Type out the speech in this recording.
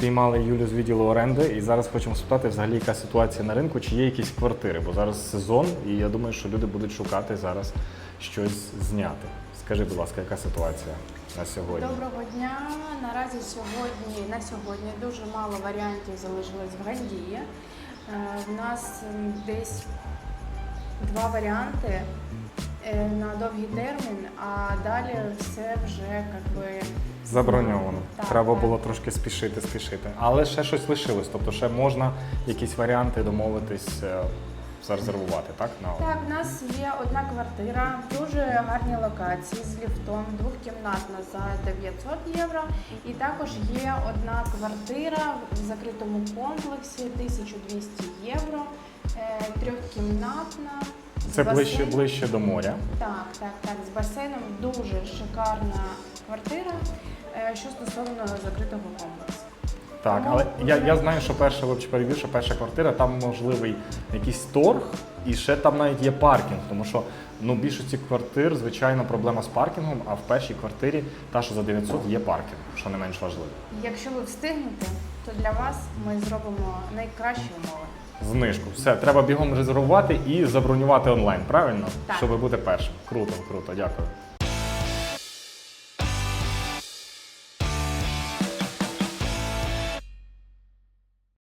спіймали Юлю з відділу оренди і зараз хочемо спитати, взагалі, яка ситуація на ринку, чи є якісь квартири, бо зараз сезон, і я думаю, що люди будуть шукати зараз щось зняти. Скажи, будь ласка, яка ситуація на сьогодні? Доброго дня. Наразі сьогодні на сьогодні дуже мало варіантів залишилось в Гандії. Е, В нас десь два варіанти е, на довгий термін, а далі все вже як би Заброньовано. Так, Треба так. було трошки спішити, спішити. Але ще щось лишилось, тобто ще можна якісь варіанти домовитись е, зарезервувати, так? На Так, в нас є одна квартира, в дуже гарній локації з ліфтом, двохкімнатна за 900 євро. І також є одна квартира в закритому комплексі 1200 євро, е, трьохкімнатна. Це ближче, ближче до моря. Так, так, так, з басейном дуже шикарна квартира, е, що стосовно закритого комплексу. Так, але я, я знаю, що перша перевір, що перша квартира, там можливий якийсь торг, і ще там навіть є паркінг, тому що ну, більшості квартир, звичайно, проблема з паркінгом, а в першій квартирі, та, що за 900, є паркінг, що не менш важливо. Якщо ви встигнете, то для вас ми зробимо найкращі умови. Знижку. Все, треба бігом резервувати і забронювати онлайн, правильно? Так. Щоб бути першим. Круто, круто, дякую.